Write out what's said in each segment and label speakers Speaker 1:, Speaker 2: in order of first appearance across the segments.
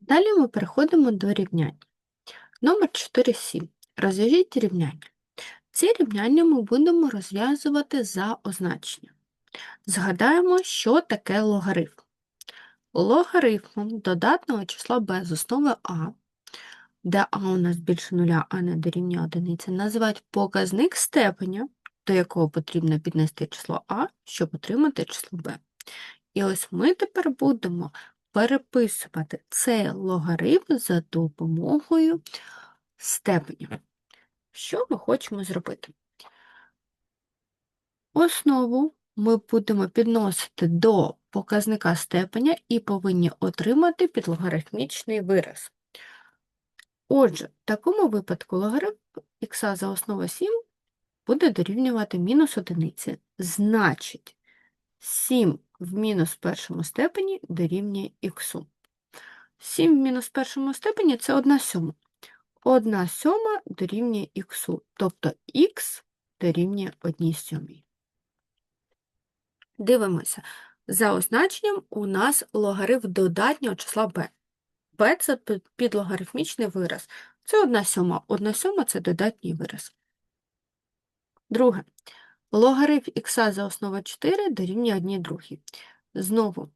Speaker 1: Далі ми переходимо до рівнянь. Номер 4.7. Розв'яжіть рівняння. Ці рівняння ми будемо розв'язувати за означенням. Згадаємо, що таке логарифм. Логарифмом додатного числа b з основи а, де а у нас більше нуля, а не дорівнює одиниці, називають показник степеня, до якого потрібно піднести число а, щоб отримати число b. І ось ми тепер будемо переписувати цей логарифм за допомогою степеня. Що ми хочемо зробити? Основу ми будемо підносити до показника степеня і повинні отримати підлогарифмічний вираз. Отже, в такому випадку логарифм х за основу 7 буде дорівнювати мінус одиниці. Значить, 7 в мінус першому степені дорівнює х. 7 в мінус першому степені це 1 сьома. 1 сьома дорівнює х, тобто х дорівнює 1 сьомій. Дивимося. За означенням у нас логарифм додатнього числа b. b – це під- підлогарифмічний вираз. Це 1 сьома. 1 сьома – це додатній вираз. Друге. Логарифм х за основу 4 дорівнює 1 другій. Знову,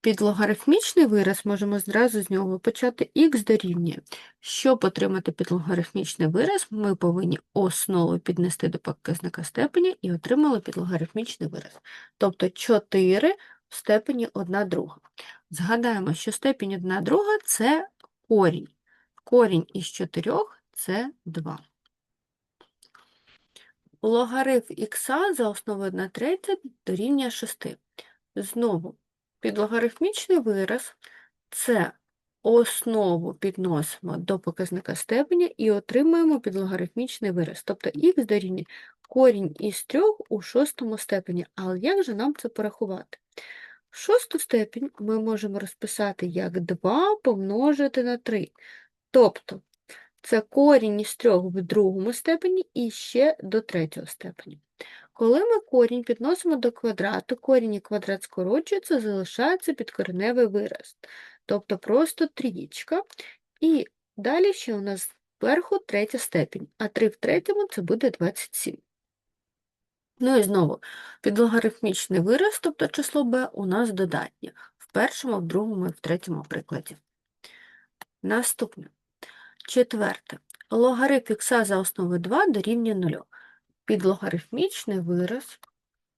Speaker 1: підлогарифмічний вираз можемо зразу з нього почати х дорівнює. Щоб отримати підлогарифмічний вираз, ми повинні основу піднести до показника степеня і отримали підлогарифмічний вираз. Тобто 4 в степені 1 друга. Згадаємо, що степінь 1 друга – це корінь. Корінь із 4 – це 2. Логарифм х за основою 1 третя дорівнює 6. Знову, підлогарифмічний вираз – це основу підносимо до показника степеня і отримуємо підлогарифмічний вираз. Тобто х дорівнює корінь із 3 у шостому степені. Але як же нам це порахувати? Шосту степінь ми можемо розписати як 2 помножити на 3. Тобто це корінь із 3 в другому степені і ще до третього степені. Коли ми корінь підносимо до квадрату, корінь і квадрат скорочуються, залишається підкореневий вираз. Тобто просто трієчка. І далі ще у нас зверху третя степінь, а 3 в третьому це буде 27. Ну і знову, підлогарифмічний вираз, тобто число b, у нас додатнє. В першому, в другому і в третьому прикладі. Наступне. Четверте. Логарифм х за основою 2 дорівнює 0. Підлогарифмічний вираз,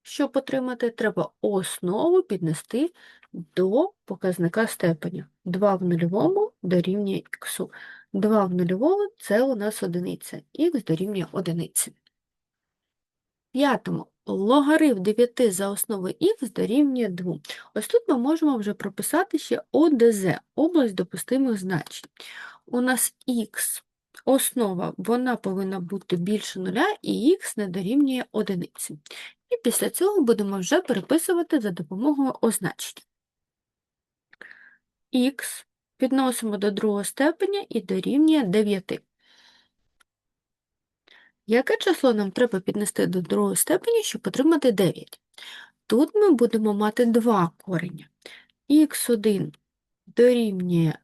Speaker 1: щоб отримати, треба основу піднести до показника степеня. 2 в нульовому дорівнює х. 2 в нульовому – це у нас одиниця. х дорівнює одиниці. П'ятому. Логарифм 9 за основою х дорівнює 2. Ось тут ми можемо вже прописати ще ОДЗ, область допустимих значень. У нас х основа, вона повинна бути більше нуля, і х не дорівнює одиниці. І після цього будемо вже переписувати за допомогою означення. х підносимо до другого степеня і дорівнює 9. Яке число нам треба піднести до другого степені, щоб отримати 9? Тут ми будемо мати два корення. х1 дорівнює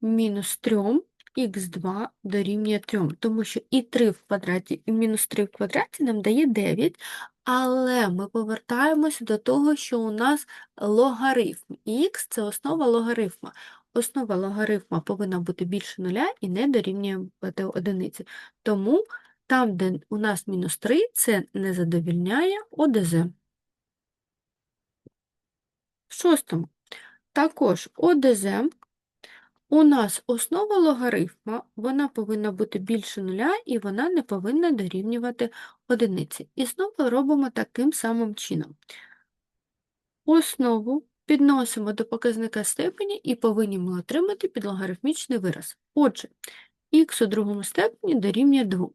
Speaker 1: мінус 3, х2 дорівнює 3, тому що і 3 в квадраті, і мінус 3 в квадраті нам дає 9, але ми повертаємося до того, що у нас логарифм. х – це основа логарифма. Основа логарифма повинна бути більше нуля і не дорівнювати одиниці. Тому там, де у нас мінус 3, це не задовільняє ОДЗ. В шостому. Також ОДЗ у нас основа логарифма, вона повинна бути більше нуля, і вона не повинна дорівнювати одиниці. І знову робимо таким самим чином. Основу підносимо до показника степені і повинні ми отримати підлогарифмічний вираз. Отже, х у другому степені дорівнює 2.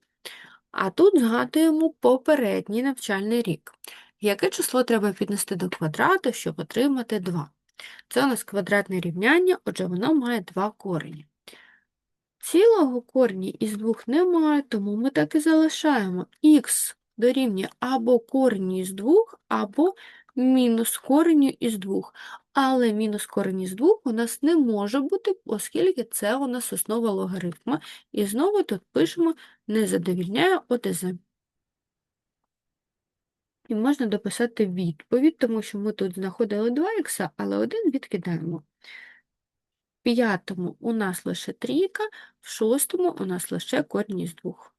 Speaker 1: А тут згадуємо попередній навчальний рік. Яке число треба піднести до квадрату, щоб отримати 2? Це у нас квадратне рівняння, отже, воно має два корені. Цілого корені із двох немає, тому ми так і залишаємо х дорівнює або корені із двох, або мінус кореню із 2. Але мінус корінь із 2 у нас не може бути, оскільки це у нас основа логарифма. І знову тут пишемо не задовільняє ОТЗ. І можна дописати відповідь, тому що ми тут знаходили 2х, але один відкидаємо. В п'ятому у нас лише трійка, в шостому у нас лише корінь із 2.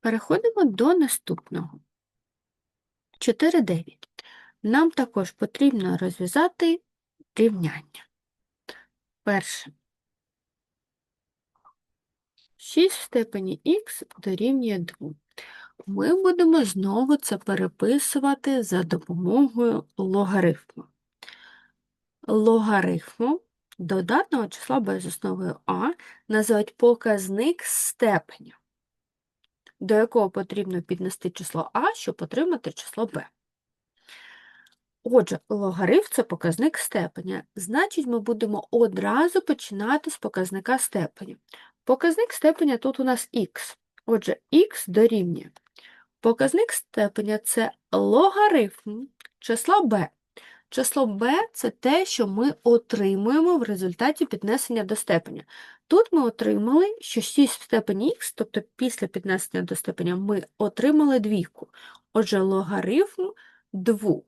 Speaker 1: Переходимо до наступного. 4,9. Нам також потрібно розв'язати рівняння. Перше. 6 в степені х дорівнює 2. Ми будемо знову це переписувати за допомогою логарифму. Логарифму додатного числа без основою а називають показник степеня до якого потрібно піднести число А, щоб отримати число Б. Отже, логарифм – це показник степеня. Значить, ми будемо одразу починати з показника степеня. Показник степеня тут у нас х. Отже, х дорівнює. Показник степеня – це логарифм числа b. Число b – це те, що ми отримуємо в результаті піднесення до степеня. Тут ми отримали, що 6 в степені х, тобто після піднесення до степеня, ми отримали двійку. Отже, логарифм 2.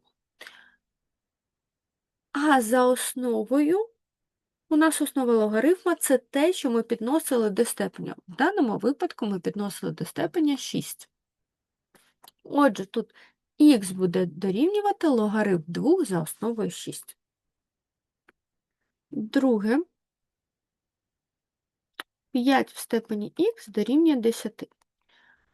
Speaker 1: А за основою у нас основа логарифма – це те, що ми підносили до степеня. В даному випадку ми підносили до степеня 6. Отже, тут х буде дорівнювати логарифм 2 за основою 6. Друге. 5 в степені х дорівнює 10.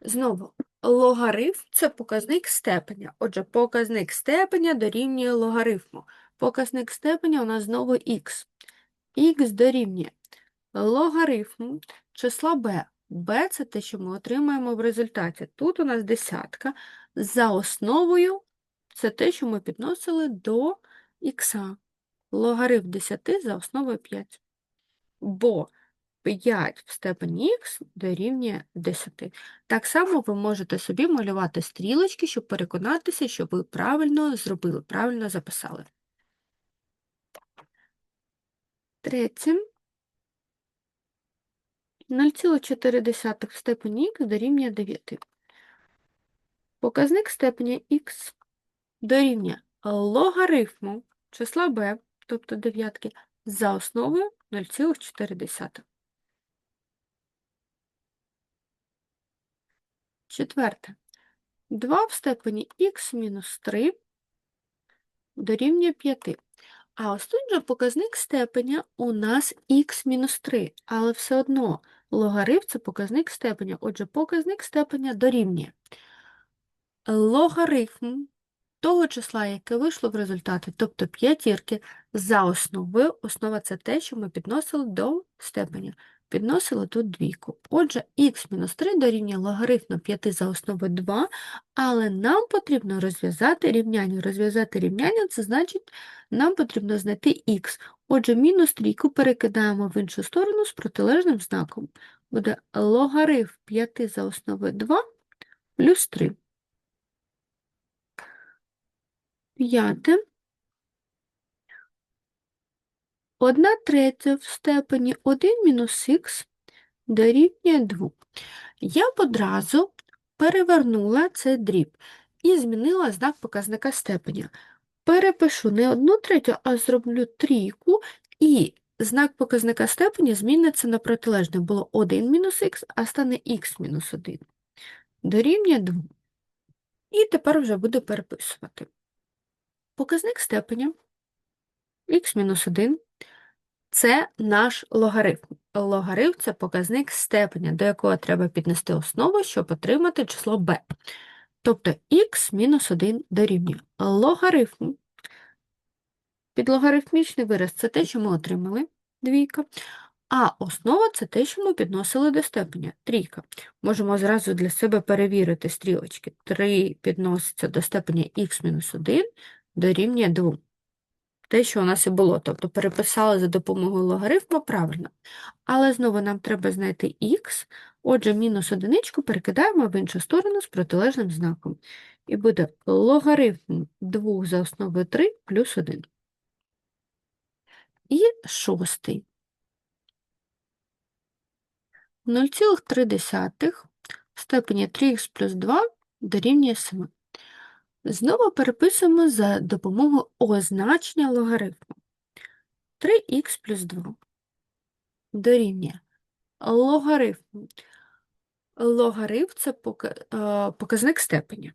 Speaker 1: Знову, логарифм – це показник степеня. Отже, показник степеня дорівнює логарифму. Показник степеня у нас знову х. Х дорівнює логарифм числа b. b – це те, що ми отримаємо в результаті. Тут у нас десятка. За основою це те, що ми підносили до х. Логарифм 10 за основою 5. Бо 5 в степені х дорівнює 10. Так само ви можете собі малювати стрілочки, щоб переконатися, що ви правильно зробили, правильно записали. Третє. 0,4 в степені х дорівнює 9. Показник степеня х дорівнює логарифму числа b, тобто дев'ятки, за основою 0,4. Четверте. 2 в степені х мінус 3 дорівнює 5. А ось тут же показник степеня у нас х мінус 3, але все одно логарифм – це показник степеня. Отже, показник степеня дорівнює логарифм того числа, яке вийшло в результаті, тобто п'ятірки, за основою. Основа – це те, що ми підносили до степеня підносила тут двійку. Отже, х-3 дорівнює логарифму 5 за основу 2, але нам потрібно розв'язати рівняння. Розв'язати рівняння – це значить, нам потрібно знайти х. Отже, мінус трійку перекидаємо в іншу сторону з протилежним знаком. Буде логарифм 5 за основу 2 плюс 3. П'яте. 1 третя в степені 1 мінус х дорівнює 2. Я одразу перевернула цей дріб і змінила знак показника степеня. Перепишу не 1 третю, а зроблю трійку, і знак показника степеня зміниться на протилежне. Було 1 мінус х, а стане х мінус 1. Дорівнює 2. І тепер вже буду переписувати. Показник степеня х мінус 1 це наш логарифм. Логарифм – це показник степеня, до якого треба піднести основу, щоб отримати число b. Тобто х мінус 1 дорівнює логарифм. Підлогарифмічний вираз – це те, що ми отримали, двійка. А основа – це те, що ми підносили до степеня, трійка. Можемо зразу для себе перевірити стрілочки. 3 підноситься до степеня х-1 дорівнює 2 те, що у нас і було, тобто переписали за допомогою логарифму правильно. Але знову нам треба знайти х, Отже, мінус одиничку перекидаємо в іншу сторону з протилежним знаком. І буде логарифм 2 за основою 3 плюс 1. І шостий. 0,3 в степені 3х плюс 2 дорівнює 7. Знову переписуємо за допомогою означення логарифму. 3х плюс 2 дорівнює логарифм. Логарифм – це е, показник степені,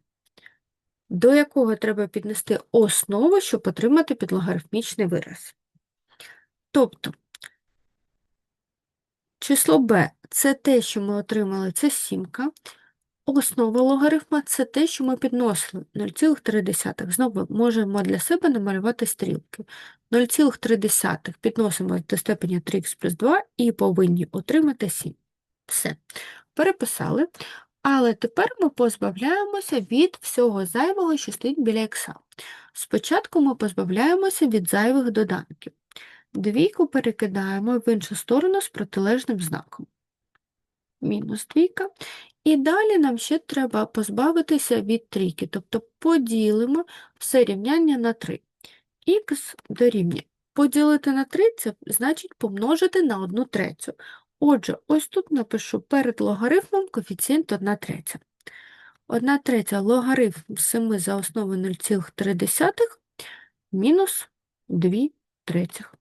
Speaker 1: до якого треба піднести основу, щоб отримати підлогарифмічний вираз. Тобто, число b – це те, що ми отримали, це сімка. Основа логарифма – це те, що ми підносили 0,3. Знову можемо для себе намалювати стрілки. 0,3 підносимо до степені 3х плюс 2 і повинні отримати 7. Все. Переписали. Але тепер ми позбавляємося від всього зайвого, що стоїть біля х. Спочатку ми позбавляємося від зайвих доданків. Двійку перекидаємо в іншу сторону з протилежним знаком. Мінус двійка. І далі нам ще треба позбавитися від трійки, тобто поділимо все рівняння на 3. Х дорівнює. Поділити на 3 – це значить помножити на 1 третю. Отже, ось тут напишу перед логарифмом коефіцієнт 1 третя. 1 третя логарифм 7 за основу 0,3 мінус 2 третіх.